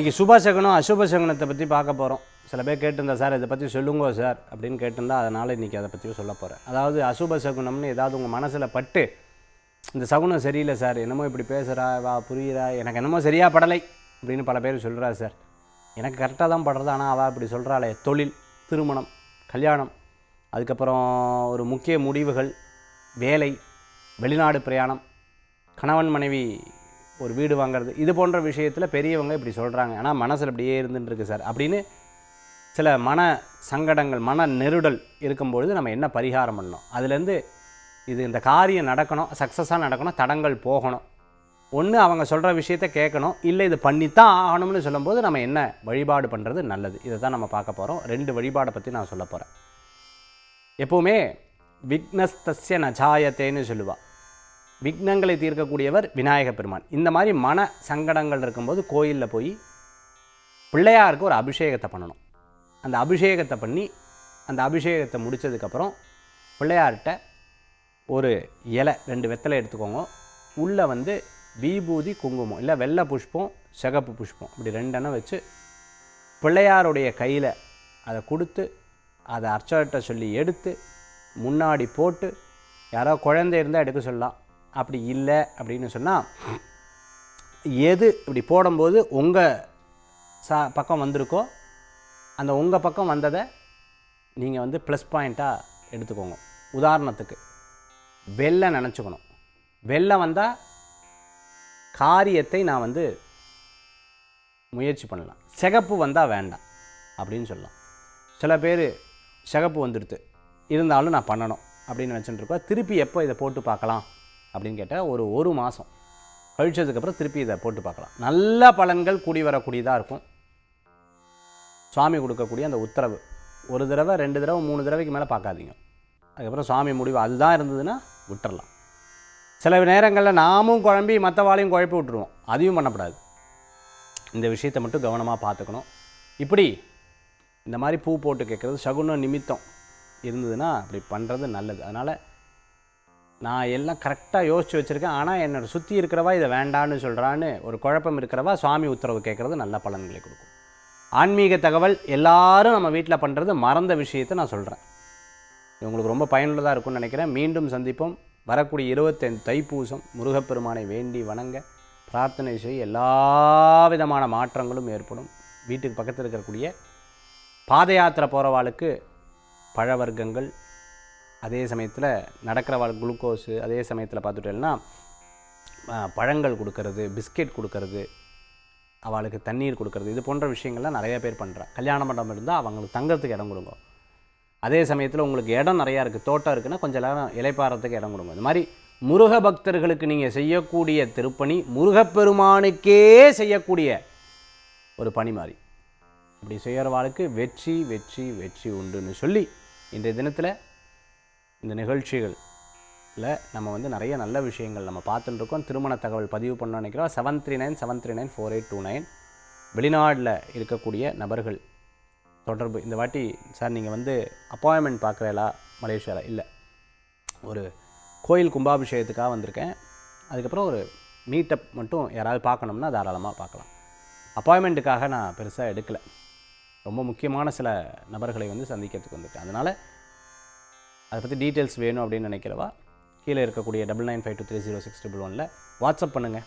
இன்றைக்கி சுபசகுனம் அசுபசகுனத்தை பற்றி பார்க்க போகிறோம் சில பேர் கேட்டிருந்தா சார் இதை பற்றி சொல்லுங்க சார் அப்படின்னு கேட்டிருந்தா அதனால் இன்றைக்கி அதை பற்றியும் சொல்ல போகிறேன் அதாவது அசுபசகுனம்னு ஏதாவது உங்கள் மனசில் பட்டு இந்த சகுனம் சரியில்லை சார் என்னமோ இப்படி பேசுகிறா வா புரியுறா எனக்கு என்னமோ சரியாக படலை அப்படின்னு பல பேர் சொல்கிறா சார். எனக்கு கரெக்டாக தான் படுறது ஆனால் அவள் இப்படி சொல்கிறாளே தொழில் திருமணம் கல்யாணம் அதுக்கப்புறம் ஒரு முக்கிய முடிவுகள் வேலை வெளிநாடு பிரயாணம் கணவன் மனைவி ஒரு வீடு வாங்குறது. இது போன்ற விஷயத்தில் பெரியவங்க இப்படி சொல்கிறாங்க ஆனால் மனசில் இப்படியே இருந்துட்டு இருக்கு சார். அப்படின்னு சில மன சங்கடங்கள் மன நெருடல் இருக்கும்பொழுது நம்ம என்ன பரிகாரம் பண்ணணும்? அதுலேருந்து இது இந்த காரியம் நடக்கணும் சக்ஸஸாக நடக்கணும் தடங்கள் போகணும். ஒன்று அவங்க சொல்கிற விஷயத்த கேட்கணும். இல்லை இது பண்ணித்தான் ஆகணும்னு சொல்லும்போது நம்ம என்ன வழிபாடு பண்ணுறது நல்லது. இதை தான் நம்ம பார்க்க போகிறோம் ரெண்டு வழிபாடை பற்றி நான் சொல்ல போகிறேன் எப்போவுமே விக்னஸ்தஸ்ய நஜாயத்தேன்னு சொல்லுவாள் விக்னங்களை தீர்க்கக்கூடியவர் விநாயக பெருமான். இந்த மாதிரி மன சங்கடங்கள் இருக்கும்போது கோயிலில் போய் பிள்ளையாருக்கு ஒரு அபிஷேகத்தை பண்ணணும். அந்த அபிஷேகத்தை பண்ணி அந்த அபிஷேகத்தை முடித்ததுக்கப்புறம் பிள்ளையார்கிட்ட ஒரு இலை ரெண்டு வெத்தலை எடுத்துக்கோங்க. உள்ளே வந்து விபூதி குங்குமம் இல்லை வெள்ளை புஷ்பம் சிகப்பு புஷ்பம் இப்படி ரெண்டெண்ணம் வச்சு பிள்ளையாருடைய கையில் அதை கொடுத்து அதை அர்ச்சகர்கிட்ட சொல்லி எடுத்து முன்னாடி போட்டு யாரோ குழந்தை இருந்தால் எடுக்க சொல்லலாம். அப்படி இல்லை அப்படின்னு சொன்னால் எது இப்படி போடும்போது உங்கள் சா பக்கம் வந்திருக்கோ அந்த உங்கள் பக்கம் வந்ததை நீங்கள் வந்து ப்ளஸ் பாயிண்ட்டாக எடுத்துக்கோங்க. உதாரணத்துக்கு வெள்ளை நினச்சிக்கணும். வெள்ளை வந்தால் காரியத்தை நான் வந்து முயற்சி பண்ணலாம். சிகப்பு வந்தால் வேண்டாம் அப்படின்னு சொல்லலாம். சில பேர் சிகப்பு வந்துடுது. இருந்தாலும் நான் பண்ணணும் அப்படின்னு நினச்சிட்டு இருக்கோம். திருப்பி எப்போ இதை போட்டு பார்க்கலாம்? அப்படின்னு கேட்டால் ஒரு ஒரு மாதம் கழிச்சதுக்கப்புறம் திருப்பி இதை போட்டு பார்க்கலாம். நல்ல பலன்கள் கூடி வரக்கூடியதாக இருக்கும். சுவாமி கொடுக்கக்கூடிய அந்த உத்தரவு. ஒரு தடவை ரெண்டு தடவை மூணு தடவைக்கு மேலே பார்க்காதீங்க. அதுக்கப்புறம் சுவாமி முடிவு அதுதான் இருந்ததுன்னா விட்டுறலாம். சில நேரங்களில் நாமும் குழம்பி மற்றவாளையும் குழப்பி விட்டுருவோம். அதையும் பண்ணக்கூடாது இந்த விஷயத்தை மட்டும் கவனமாக பார்த்துக்கணும். இப்படி இந்த மாதிரி பூ போட்டு கேட்குறது சகுன நிமித்தம் இருந்ததுன்னா அப்படி பண்ணுறது நல்லது. அதனால் நான் எல்லாம் கரெக்டாக யோசித்து வச்சுருக்கேன். ஆனால் என்னோட சுற்றி இருக்கிறவா இதை வேண்டான்னு சொல்கிறான்னு ஒரு குழப்பம் இருக்கிறவா சுவாமி உத்தரவு கேட்குறது நல்ல பலன்களை கொடுக்கும். ஆன்மீக தகவல் எல்லாரும் நம்ம வீட்டில் பண்ணுறது மறந்த விஷயத்தை நான் சொல்கிறேன் இது உங்களுக்கு ரொம்ப பயனுள்ளதாக இருக்கும்னு நினைக்கிறேன். மீண்டும் சந்திப்போம். வரக்கூடிய இருபத்தைந்து தைப்பூசம் முருகப்பெருமானை வேண்டி வணங்க. பிரார்த்தனை செய்ய எல்லா விதமான மாற்றங்களும் ஏற்படும். வீட்டுக்கு பக்கத்தில் இருக்கக்கூடிய பாத யாத்திரை போகிறவாளுக்கு பழவர்க்கங்கள் அதே சமயத்தில் நடக்கிறவாள் குளுக்கோஸு அதே சமயத்தில் பார்த்துட்டேன்னா பழங்கள் கொடுக்கறது பிஸ்கெட் கொடுக்கறது அவளுக்கு தண்ணீர் கொடுக்கறது இது போன்ற விஷயங்கள்லாம் நிறைய பேர் பண்ணுறா கல்யாண மண்டபம் இருந்தால் அவங்களுக்கு தங்கிறதுக்கு இடம் கொடுங்க. அதே சமயத்தில் உங்களுக்கு இடம் நிறையா இருக்குது தோட்டம் இருக்குன்னா கொஞ்சம் நேரம் இலைப்பாறதுக்கு இடம் கொடுங்க. இந்த மாதிரி முருக பக்தர்களுக்கு நீங்கள் செய்யக்கூடிய திருப்பணி முருகப்பெருமானுக்கே செய்யக்கூடிய ஒரு பணி மாதிரி. இப்படி செய்கிறவாளுக்கு வெற்றி வெற்றி வெற்றி உண்டுன்னு சொல்லி இன்றைய தினத்தில் இந்த நிகழ்ச்சிகளில் நம்ம வந்து நிறைய நல்ல விஷயங்கள் நம்ம பார்த்துட்டு இருக்கோம் திருமண தகவல் பதிவு பண்ண நினைக்கிறோம். Seven three nine seven three nine four eight two nine வெளிநாட்டில் இருக்கக்கூடிய நபர்கள் தொடர்பு. இந்த வாட்டி சார் நீங்கள் வந்து அப்பாயின்மெண்ட் பார்க்குறீங்களா? மலேசியாவில் இல்லை. ஒரு கோயில் கும்பாபிஷேகத்துக்காக வந்திருக்கேன். அதுக்கப்புறம் ஒரு மீட்டப் மட்டும் யாராவது பார்க்கணும்னா தாராளமாக பார்க்கலாம். அப்பாயின்மெண்ட்டுக்காக நான் பெருசாக எடுக்கலை. ரொம்ப முக்கியமான சில நபர்களை வந்து சந்திக்கிறதுக்கு வந்திருக்கேன். அதனால் அதை பற்றி டீட்டெயில்ஸ் வேணும் அப்படின்னு நினைக்கிறவா? கீழே இருக்கக்கூடிய double nine five two three zero six double ஒனில் வாட்ஸ்அப் பண்ணுங்கள்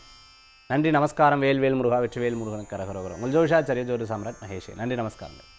நன்றி நமஸ்காரம். வேல் வேல் முருகா வெற்றி வேல் முருகனுக்கு கரகரோகரம் உங்கள் ஜோஷாச்சாரிய ஜோதி சாம்ராட் மகேஷ் நன்றி நமஸ்காரங்கள்